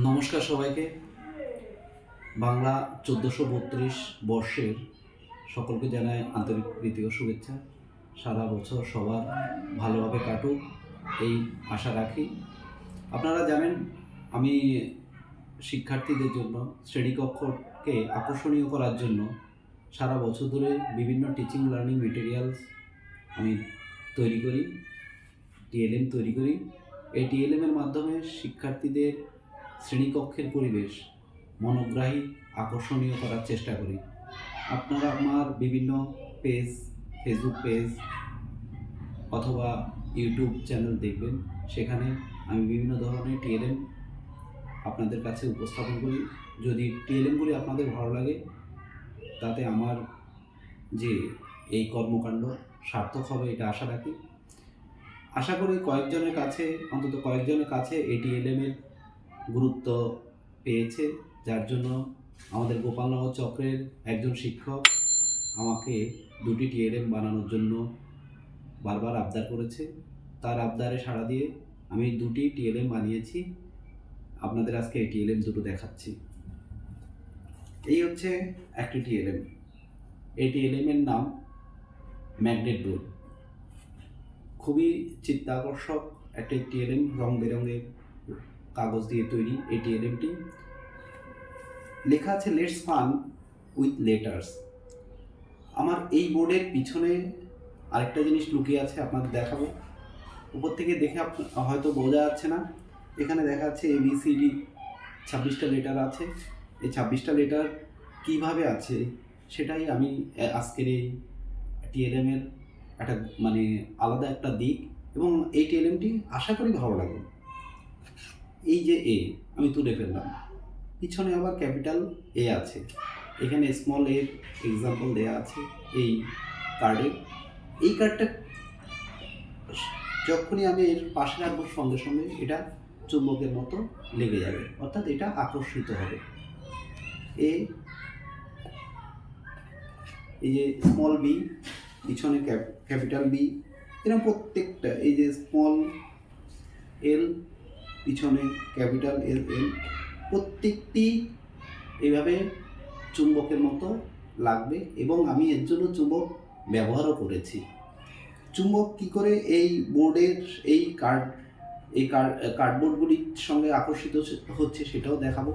নমস্কার সবাইকে। বাংলা চোদ্দোশো বত্রিশ বর্ষের সকলকে জানায় আন্তরিক প্রীতি ও শুভেচ্ছা। সারা বছর সবার ভালোভাবে কাটুক, এই আশা রাখি। আপনারা জানেন, আমি শিক্ষার্থীদের জন্য, শ্রেণীকক্ষকে আকর্ষণীয় করার জন্য সারা বছর ধরে বিভিন্ন টিচিং লার্নিং মেটেরিয়ালস আমি তৈরি করি টিএলএম তৈরি করি। এই টিএলএমের মাধ্যমে শিক্ষার্থীদের শ্রেণীকক্ষের পরিবেশ মনোগ্রাহী, আকর্ষণীয় করার চেষ্টা করি। আপনারা আমার বিভিন্ন পেজ ফেসবুক পেজ অথবা ইউটিউব চ্যানেল দেখবেন। সেখানে আমি বিভিন্ন ধরনের টিএলএম আপনাদের কাছে উপস্থাপন করি। যদি টিএলএমগুলি আপনাদের ভালো লাগে, তাতে আমার যে এই কর্মকাণ্ড সার্থক হবে, এটা আশা রাখি। আশা করি কয়েকজনের কাছে, অন্তত কয়েকজনের কাছে এই টিএলএমের গুরুত্ব পেয়েছে, যার জন্য আমাদের গোপালনগর চক্রের একজন শিক্ষক আমাকে দুটি টিএলএম বানানোর জন্য বারবার আবদার করেছে। তার আবদারে সাড়া দিয়ে আমি দুটি টিএলএম বানিয়েছি। আপনাদের আজকে এই টিএলএম দুটো দেখাচ্ছি। এই হচ্ছে একটি টিএলএম এই টিএলএমের নাম ম্যাগনেট বোর্ড। খুবই চিত্তাকর্ষক একটি টিএলএম রং বেরঙের কাগজ দিয়ে তৈরি এই টিএলএমটি লেখা আছে লেটস ফান উইথ লেটার্স আমার এই বোর্ডের পিছনে আরেকটা জিনিস লুকিয়ে আছে, আপনাদের দেখাবো। উপর থেকে দেখে হয়তো বোঝা যাচ্ছে না। এখানে দেখা যাচ্ছে এ বি সি ডি ছাব্বিশটা লেটার আছে। এই ছাব্বিশটা লেটার কীভাবে আছে, সেটাই আমি আজকের এই টিএলএমের একটা মানে আলাদা একটা দিক। এবং এই টিএলএমটি আশা করি ভালো লাগবে। এই যে এ আমি তুলে ফেললাম। পিছনে আবার ক্যাপিটাল এ আছে। এখানে স্মল এর এক্সাম্পল দেয়া আছে এই কার্ডে এই কার্ডটা যখনই আমি এর পাশে রাখব সঙ্গে সঙ্গে এটা চুম্বকের মতো লেগে যাবে। অর্থাৎ এটা আকর্ষিত হবে। এ এই যে স্মল বি পিছনে ক্যাপিটাল বি এরকম প্রত্যেকটা, এই যে স্মল এল পিছনে ক্যাপিটাল এল এল, প্রত্যেকটি এভাবে চুম্বকের মতো লাগবে এবং আমি এর জন্য চুম্বক ব্যবহারও করেছি। চুম্বক কি করে এই বোর্ডের এই কার্ড এই কার্ড কার্ডবোর্ডগুলির সঙ্গে আকর্ষিত হচ্ছে সেটাও দেখাবো।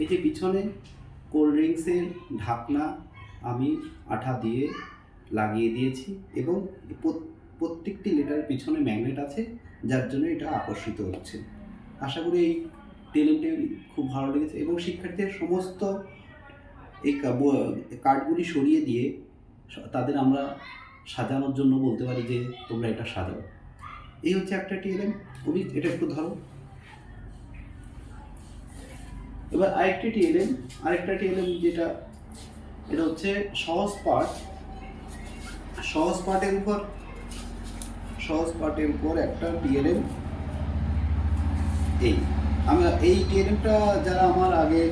এই যে পিছনে কোল্ড ড্রিঙ্কসের ঢাকনা আমি আঠা দিয়ে লাগিয়ে দিয়েছি এবং প্রত্যেকটি লেটারের পিছনে ম্যাগনেট আছে, যার জন্য এটা আকর্ষিত হচ্ছে। আশা করি এই টেলিমটি খুব ভালো লেগেছে এবং শিক্ষার্থীদের সমস্ত এই কার্ডগুলি সরিয়ে দিয়ে তাদের আমরা সাজানোর জন্য বলতে পারি যে তোমরা এটা সাজাও। এই হচ্ছে একটা টিএলএম খুবই এটা একটু ধরো। এবার আরেকটি টিএলএম আরেকটা টিএলএম যেটা, এটা হচ্ছে সহজ পাঠ। সহজ পাঠের উপর, সহজ পাঠের উপর একটা টিএলএম এই। আমি এই টিএলএমটা যারা আমার আগে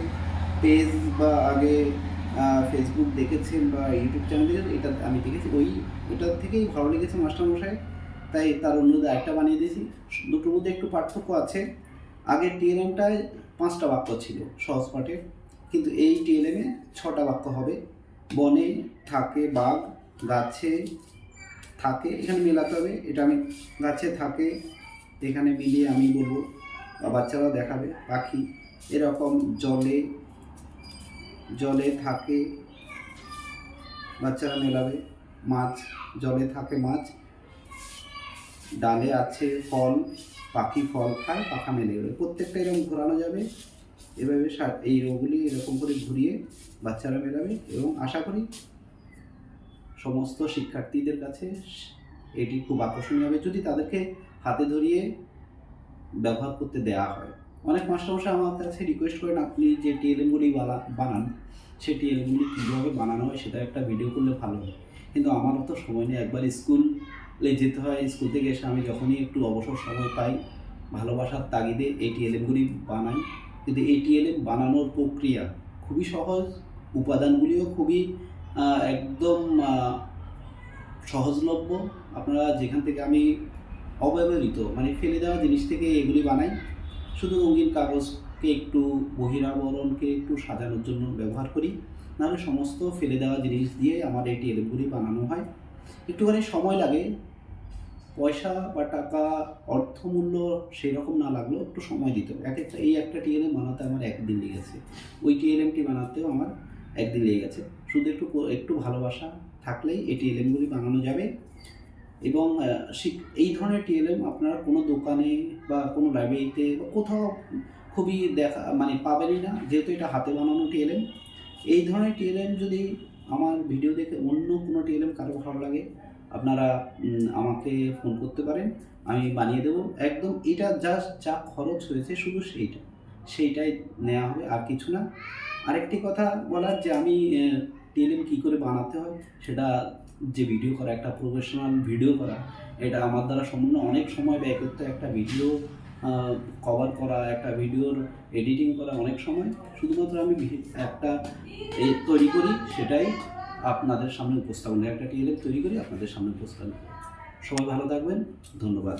পেজ বা আগে ফেসবুক দেখেছেন বা ইউটিউব চ্যানেল দেখেছেন, এটা আমি দেখেছি। ওই, ওটার থেকেই ভালো লেগেছে মাস্টারমশাই। তাই তার অনুরোধে একটা বানিয়ে দিয়েছি। দুটোর মধ্যে একটু পার্থক্য আছে। আগের টিএলএমটায় পাঁচটা বাক্য ছিল সহজ পাঠের কিন্তু এই টিএলএমে ছটা বাক্য হবে। বনে থাকে বাঘ, গাছে থাকে, এখানে মেলাতে হবে। এটা আমি গাছে থাকে, এখানে মিলিয়ে আমি বলব। বা বাচ্চারাও দেখাবে, পাখি এরকম জলে জলে থাকে, বাচ্চারা মেলাবে, মাছ, জলে থাকে মাছ। ডালে আছে ফল, পাখি ফল খায়, পাখা মেলে। গেলে প্রত্যেকটা এরকম ঘোরানো যাবে। এভাবে এই রোগগুলি এরকম করে ঘুরিয়ে বাচ্চারা মেলাবে এবং আশা করি সমস্ত শিক্ষার্থীদের কাছে এটি খুব আকর্ষণীয় হবে। যদি তাদেরকে হাতে ধরিয়ে ব্যবহার করতে দেওয়া হয়। অনেক মাস্টারমশাই আমার কাছে রিকোয়েস্ট করেন, আপনি যে টিএলএমগুলি বানান, সেই টিএলএমগুলি কীভাবে বানানো হয় সেটা একটা ভিডিও করলে ভালো হয়। কিন্তু আমারও তো সময় নেই। একবার স্কুলে যেতে হয় স্কুল থেকে এসে আমি যখনই একটু অবসর সময় পাই, ভালোবাসার তাগিদে এই টিএলএমগুলি বানাই। কিন্তু এই টিএলএম বানানোর প্রক্রিয়া খুবই সহজ, উপাদানগুলিও খুবই একদম সহজলভ্য। আপনারা যেখান থেকে আমি অব্যবহৃত মানে ফেলে দেওয়া জিনিস থেকে এগুলি বানাই। শুধু রঙিন কাগজকে একটু বহিরাবরণকে একটু সাজানোর জন্য ব্যবহার করি। নাহলে সমস্ত ফেলে দেওয়া জিনিস দিয়ে আমার এই টিএলএমগুলি বানানো হয়। একটুখানি সময় লাগে। পয়সা বা টাকা অর্থমূল্য সেই রকম না লাগলেও একটু সময় দিত এক একটা, এই একটা টিএলএম বানাতে আমার একদিন লেগেছে। ওই টিএলএমটি বানাতেও আমার একদিন লেগে গেছে। শুধু একটু একটু ভালোবাসা থাকলেই এই টিএলএমগুলি বানানো যাবে। এবং এই ধরনের টিএলএম আপনারা কোনো দোকানে বা কোনো লাইব্রেরিতে বা কোথাও খুবই দেখা মানে পাবেনই না। যেহেতু এটা হাতে বানানো টিএলএম এই ধরনের টিএলএম যদি আমার ভিডিও দেখে অন্য কোনো টিএলএম কারও ভালো লাগে, আপনারা আমাকে ফোন করতে পারেন। আমি বানিয়ে দেবো। একদম এটা জাস্ট যা খরচ হয়েছে শুধু সেইটা। সেইটাই নেওয়া হবে, আর কিছু না। আরেকটি কথা বলার যে আমি টিএলএম কী করে বানাতে হয়, সেটা যে ভিডিও করা, একটা প্রফেশনাল ভিডিও করা, এটা আমার দ্বারা সম্পূর্ণ অনেক সময় ব্যয় করতে একটা ভিডিও কভার করা, একটা ভিডিওর এডিটিং করা অনেক সময়। শুধুমাত্র আমি একটা তৈরি করি, সেটাই আপনাদের সামনে উপস্থাপন। একটা টিএলএম তৈরি করি, আপনাদের সামনে উপস্থাপন সবাই ভালো থাকবেন। ধন্যবাদ।